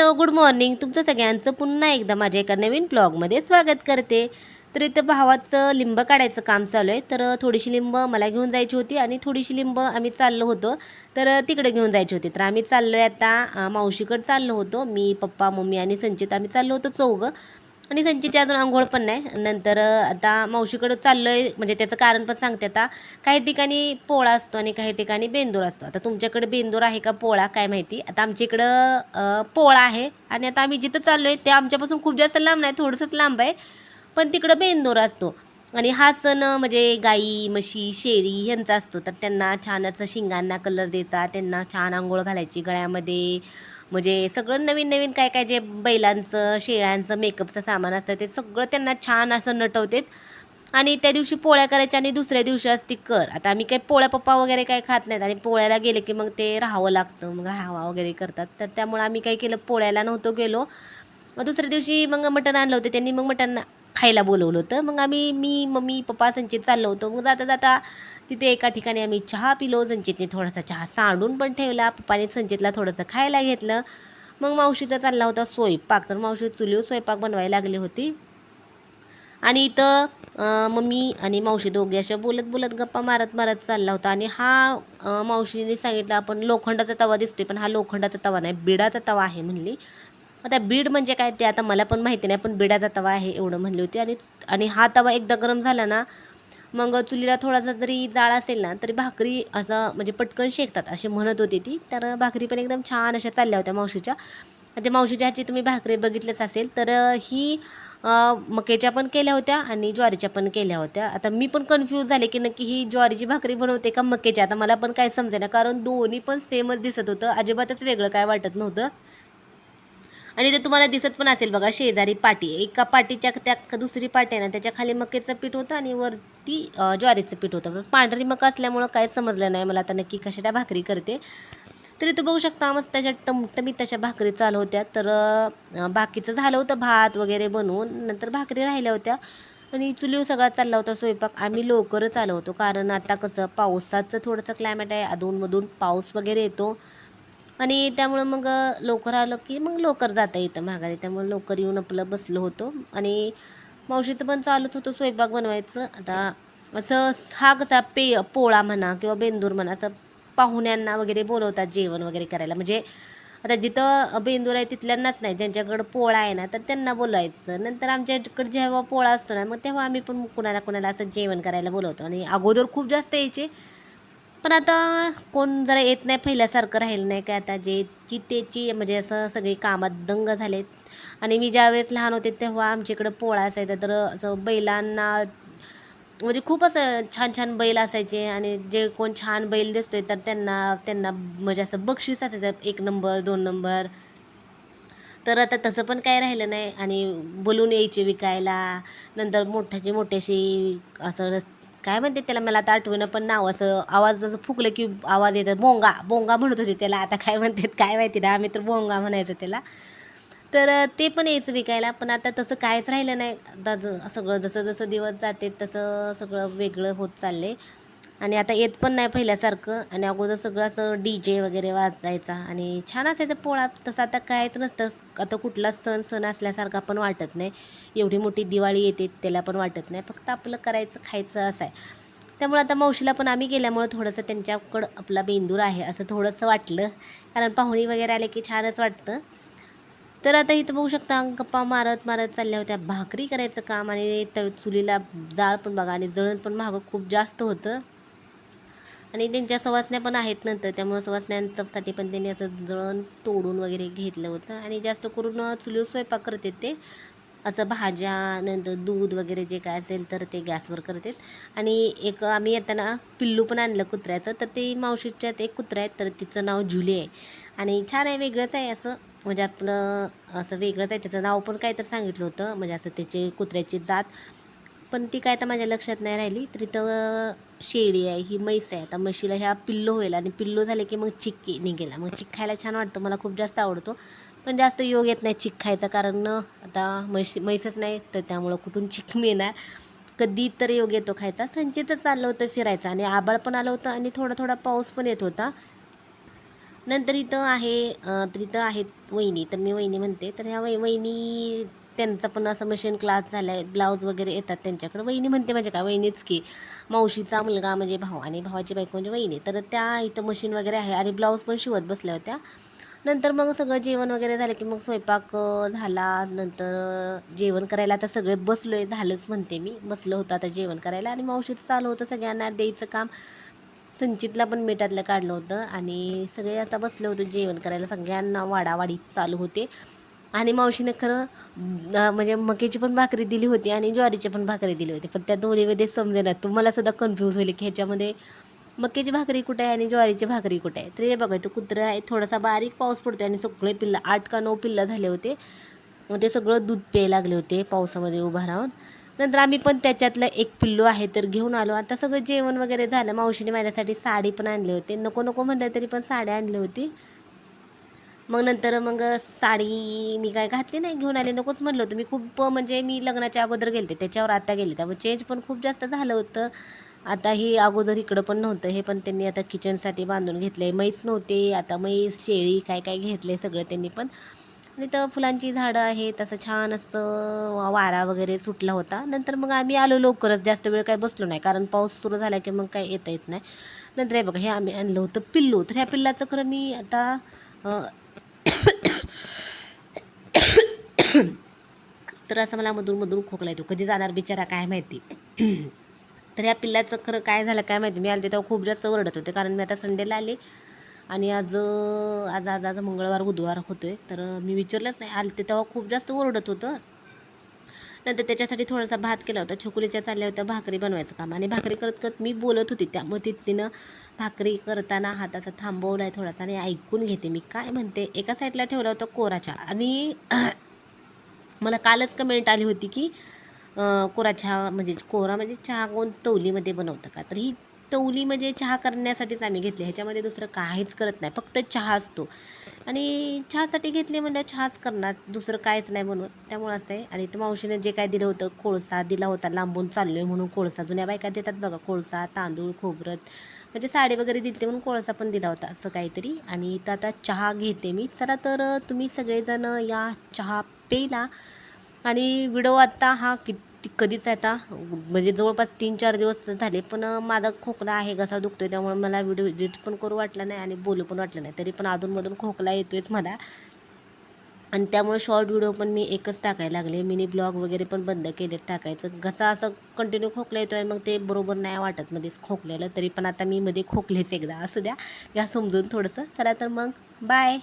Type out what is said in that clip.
Hello good morning तुमचं सगळ्यांचं पुन्हा एकदा माझ्या एका नवीन ब्लॉगमध्ये स्वागत करते. तर इथं भावाचं लिंब काढायचं काम चालू आहे. तर थोडीशी लिंब मला घेऊन जायची होती आणि थोडीशी लिंब आम्ही चाललो होतो. तर तिकडे घेऊन जायची होती. तर आम्ही चाललो आहे आता मावशीकडं चाललो होतो. मी पप्पा मम्मी आणि संचित आम्ही चाललो होतो चौघं. आणि संचितची अजून आंघोळ पण नाही. नंतर आता मावशीकडं चाललो आहे म्हणजे त्याचं कारण पण सांगते आता. काही ठिकाणी पोळा असतो आणि काही ठिकाणी बेंदूर असतो. आता तुमच्याकडे बेंदूर आहे का पोळा काय माहिती? आता आमच्या इकडं पोळा आहे. आणि आता आम्ही जिथं चाललो आहे ते आमच्यापासून खूप जास्त लांब नाही थोडंसंच लांब आहे. पण तिकडं बेंदूर असतो. आणि हा सण म्हणजे गाई म्हशी शेळी ह्यांचा असतो. तर त्यांना छान असं शिंगांना कलर द्यायचा. त्यांना छान आंघोळ घालायची गळ्यामध्ये. म्हणजे सगळं नवीन नवीन काय काय जे बैलांचं शेळ्यांचं मेकअपचं सामान असतं ते सगळं त्यांना छान असं नटवतेत. आणि त्या दिवशी पोळ्या करायच्या आणि दुसऱ्या दिवशी असती कर. आता आम्ही काही पोळ्या पप्पा वगैरे काही खात नाहीत आणि पोळ्याला गेले की मग ते राहावं लागतं मग राहावा वगैरे करतात. तर त्यामुळं आम्ही काय केलं पोळ्याला नव्हतो गेलो. मग दुसऱ्या दिवशी मग मटण आणलं होतं त्यांनी मग मटण खायला बोलवलं होतं. मग आम्ही मी मम्मी पप्पा संचित चाललो होतो. मग जाता जाता तिथे एका ठिकाणी आम्ही चहा पिलो. संचितने थोडासा चहा सांडून पण ठेवला. पप्पाने संचितला थोडंसं खायला घेतलं. मग मावशीचा चालला होता स्वयंपाक. तर मावशी चुलीवर स्वयंपाक बनवायला लागली होती. आणि इथं मम्मी आणि मावशी दोघे अशा बोलत बोलत गप्पा मारत मारत चालला होता. आणि हा मावशीने सांगितलं आपण लोखंडाचा तवा दिसतोय पण हा लोखंडाचा तवा नाही बिडाचा तवा आहे म्हणली. आता बीड म्हणजे काय ते आता मला पण माहिती नाही पण बिडाचा तवा आहे एवढं म्हणली होती. आणि आणि हा तवा एकदा गरम झाला ना मग चुलीला थोडासा जरी जाळ असेल ना तरी भाकरी असं म्हणजे पटकन शेकतात असे म्हणत होती ती. तर भाकरी पण एकदम छान अशा चालल्या होत्या मावशीच्या. आणि ते मावशीच्या ह्याची तुम्ही भाकरी बघितलंच असेल तर ही मकेच्या पण केल्या होत्या आणि ज्वारीच्या पण केल्या होत्या. आता मी पण कन्फ्यूज झाले की नक्की ही ज्वारीची भाकरी बनवते का मकेची आता मला पण काय समजेना कारण दोन्ही पण सेमच दिसत होतं. अजिबातच वेगळं काय वाटत नव्हतं. आणि ते तुम्हाला दिसत पण असेल बघा शेजारी पाटी एका पाटीच्या त्या दुसरी पाटी आहे ना त्याच्याखाली पीठ होतं आणि वरती ज्वारीचं पीठ होतं. पण पांढरी मका असल्यामुळं काय समजलं नाही. मला आता नक्की कशाच्या भाकरी करते. तरी तू बघू शकता मस्त त्याच्या टमटमीत तशा भाकरी चालू होत्या. तर बाकीचं झालं होतं भात वगैरे बनवून. नंतर भाकरी राहिल्या होत्या. आणि चुलीवर सगळा चालला होता स्वयंपाक. आम्ही लवकरच आलो होतो. कारण आता कसं पावसाचं थोडंसं क्लायमेट आहे. अधूनमधून पाऊस वगैरे येतो. आणि त्यामुळं मग लवकर आलं की मग लवकर जाता येतं महागारी त्यामुळे लवकर येऊन आपलं बसलो होतो. आणि मावशीचं पण चालूच होतं स्वयंपाक बनवायचं. आता असं हा कसा पे पोळा म्हणा किंवा बेंदूर म्हणा असं पाहुण्यांना वगैरे बोलवतात जेवण वगैरे करायला. म्हणजे आता जिथं बेंदूर आहे तिथल्यांनाच नाही. ज्यांच्याकडं पोळा आहे ना तर त्यांना बोलवायचं. नंतर आमच्याकडे जेव्हा पोळा असतो ना मग तेव्हा आम्ही पण कुणाला कुणाला असं जेवण करायला बोलवतो. आणि अगोदर खूप जास्त यायचे. पण आता कोण जरा येत नाही पहिल्यासारखं राहिलं नाही काय आता. जे जी त्याची म्हणजे असं सगळे कामात दंग झालेत. आणि मी ज्यावेळेस लहान होते तेव्हा आमच्याकडं पोळा असायचा तर असं बैलांना म्हणजे खूप असं छान छान बैल असायचे. आणि जे कोण छान बैल दिसतोय तर त्यांना त्यांना म्हणजे असं बक्षीस असायचं एक नंबर दोन नंबर. तर आता तसं पण काय राहिलं नाही. आणि बोलून यायचे विकायला. नंतर मोठ्याची मोठ्याशी असं रस- काय म्हणते त्याला मला आता आठवणं पण नाव असं आवाज जसं फुकलं की आवाज येतात बोंगा बोंगा म्हणत होते त्याला. आता काय म्हणतात काय माहिती ना आम्ही तर बोंगा म्हणायचो त्याला. तर ते पण यायचं विकायला पण आता तसं कायच राहिलं नाही. आता ज सगळं जसं जसं दिवस जाते तसं सगळं वेगळं होत चालले आणि आता येत पण नाही पहिल्यासारखं. आणि अगोदर सगळं असं डी जे वगैरे वाजायचा आणि छान असायचं पोळा. तसं आता कायच नसतं. आता कुठला सण सण असल्यासारखा पण वाटत नाही. एवढी मोठी दिवाळी येते त्याला पण वाटत नाही. फक्त आपलं करायचं खायचं असं आहे. त्यामुळे आता मावशीला पण आम्ही गेल्यामुळं थोडंसं त्यांच्याकडं आपला बेंदूर आहे असं थोडंसं वाटलं. कारण पाहुणी वगैरे आले की छानच वाटतं. तर आता इथं बघू शकता गप्पा मारत मारत चालल्या होत्या. भाकरी करायचं काम आणि त्या चुलीला जाळ पण बघा आणि जळण पण महाग खूप जास्त होतं. आणि त्यांच्या सवासण्या पण आहेत नंतर. त्यामुळं सवासण्यांसाठी पण त्यांनी असं जळण तोडून वगैरे घेतलं होतं. आणि जास्त करून चुलीवर स्वयंपाक करतात ते. असं भाज्या नंतर दूध वगैरे जे काय असेल तर ते गॅसवर करतात आणि एक आम्ही येताना पिल्लू पण आणलं कुत्र्याचं. तर ते मावशीच्यात एक कुत्रा आहे तर तिचं नाव झुले आहे. आणि छान आहे वेगळंच आहे असं. म्हणजे आपलं असं वेगळंच आहे. त्याचं नाव पण काय तर सांगितलं होतं. म्हणजे असं त्याचे कुत्र्याची जात. पण ती काय तर माझ्या लक्षात नाही राहिली. तर इथं शेळी आहे ही म्हैस आहे. आता म्हशीला ह्या पिल्लो होईल आणि पिल्लो झाले की मग चिक्की निघेला. मग चिक खायला छान वाटतं. मला खूप जास्त आवडतो. पण जास्त योग येत नाही चिक खायचा कारण आता म्हशी म्हैसच नाही तर त्यामुळं कुठून चिक मिळणार? कधी तर योग येतो खायचा. संचितच चाललं होतं फिरायचं आणि आबाळ पण आलं होतं आणि थोडा थोडा पाऊस पण येत होता. नंतर इथं आहे तर इथं आहेत वहिनी. तर मी वहिनी म्हणते. तर ह्या वै वहिनी त्यांचा पण असं मशीन क्लास झाला आहे ब्लाऊज वगैरे येतात त्यांच्याकडे. वहिनी म्हणते म्हणजे काय वहिनीच की मावशीचा मुलगा म्हणजे भाऊ आणि भावाची बायको म्हणजे वहिनी. तर त्या इथं मशीन वगैरे आहे आणि ब्लाऊज पण शिवत बसल्या होत्या. नंतर मग सगळं जेवण वगैरे झालं की मग स्वयंपाक झाला. नंतर जेवण करायला आता सगळे बसलो आहे झालंच म्हणते मी. बसलो होतं आता जेवण करायला. आणि मावशीचं चालू होतं. सगळ्यांना द्यायचं काम. संचितला पण मिठातलं काढलं होतं. आणि सगळे आता बसले होते जेवण करायला. सगळ्यांना वाडावाडी चालू होते. आणि मावशीनं खरं म्हणजे मकेची पण भाकरी दिली होती आणि ज्वारीची पण भाकरी दिली होती. पण त्या दोन्हीमध्ये समजेना तुम्हाला सुद्धा कन्फ्यूज होईल की ह्याच्यामध्ये मक्याची भाकरी कुठे आहे आणि ज्वारीची भाकरी कुठे आहे. तर हे बघा तो कुत्रा आहे थोडासा बारीक पाऊस पडतो आणि सगळे पिल्लं आठ का नऊ पिल्लं झाले होते. मग ते सगळं दूध प्यायला लागले होते पावसामध्ये उभा राहून. नंतर आम्ही पण त्याच्यातलं एक पिल्लू आहे तर घेऊन आलो. आता सगळं जेवण वगैरे झालं. मावशीने माझ्यासाठी साडी पण आणली होती. नको नको म्हणलं तरी पण साडी आणली होती. मग नंतर मग साडी मी काय घातली नाही घेऊन आले नकोच म्हणलं होतं. मी खूप म्हणजे मी लग्नाच्या अगोदर गेलते त्याच्यावर आता गेले. त्यामुळे चेंज पण खूप जास्त झालं होतं. आता ही अगोदर इकडं पण नव्हतं हे पण त्यांनी आता किचनसाठी बांधून घेतलं आहे मैच नव्हते आता मैस शेळी काय काय घेतलं आहे सगळं त्यांनी पण. आणि तर फुलांची झाडं आहेत असं छान असं वा- वारा वगैरे सुटला होता. नंतर मग आम्ही आलो लवकरच जास्त वेळ काय बसलो नाही कारण पाऊस सुरू झाला की मग काय येता येत नाही. नंतर हे बघा हे आम्ही आणलं होतं पिल्लू. तर ह्या पिल्लाचं खरं मी आता तर असं मला मधून मधून खोकला येतो. कधी जाणार बिचारा काय माहिती? तर या पिल्लाचं खरं काय झालं काय माहिती? मी आले तेव्हा खूप जास्त ओरडत होते. कारण मी आता संडेला आले आणि आज आज आज आज मंगळवार बुधवार होतो आहे तर मी विचारलंच नाही. आले ते तेव्हा खूप जास्त ओरडत होतं. नंतर त्याच्यासाठी थोडासा भात केला होता. छोकुलीच्या चालल्या होत्या भाकरी बनवायचं काम. आणि भाकरी करत करत मी बोलत होती. त्यामुळे ती तिनं भाकरी करताना हात असा थांबवला आहे थोडासा आणि ऐकून घेते मी. काय म्हणते? एका साईडला ठेवला होता कोराच्या. आणि मला कालच कमेंट आली होती की कोरा चहा म्हणजे कोरा म्हणजे चहा कोण तवलीमध्ये बनवतं का? तर ही तवली म्हणजे चहा करण्यासाठीच आम्ही घेतली. ह्याच्यामध्ये दुसरं काहीच करत नाही. फक्त चहा असतो. आणि चहासाठी घेतले म्हणजे चहाच करणार. दुसरं काहीच नाही बनवत. त्यामुळं असं आहे. आणि तर मावशीने जे काय दिलं होतं कोळसा दिला होता लांबून चाललो आहे म्हणून कोळसा. जुन्या बायका देतात बघा कोळसा तांदूळ खोबरं. म्हणजे साडी वगैरे दिली म्हणून कोळसा पण दिला होता असं काहीतरी. आणि तर आता चहा घेते मी. चला तर तुम्ही सगळेजण या चहा पेला. आणि व्हिडिओ आत्ता हा किती कधीच आहे आता म्हणजे जवळपास तीन चार दिवस झाले पण माझा खोकला आहे घसा दुखतोय त्यामुळे मला व्हिडिओ एडिट पण करू वाटला नाही आणि बोलू पण वाटलं नाही. तरी पण अधूनमधून खोकला येतोयच मला. आणि त्यामुळे शॉर्ट व्हिडिओ पण मी एकच टाकायला लागले. मिनी ब्लॉग वगैरे पण बंद केले टाकायचं. घसा असं कंटिन्यू खोकला येतो आहे मग ते बरोबर नाही वाटत मध्येच खोकलेलं तरी पण आता मी मध्ये खोकलेच एकदा. असू द्या. या समजून थोडंसं. चला तर मग. बाय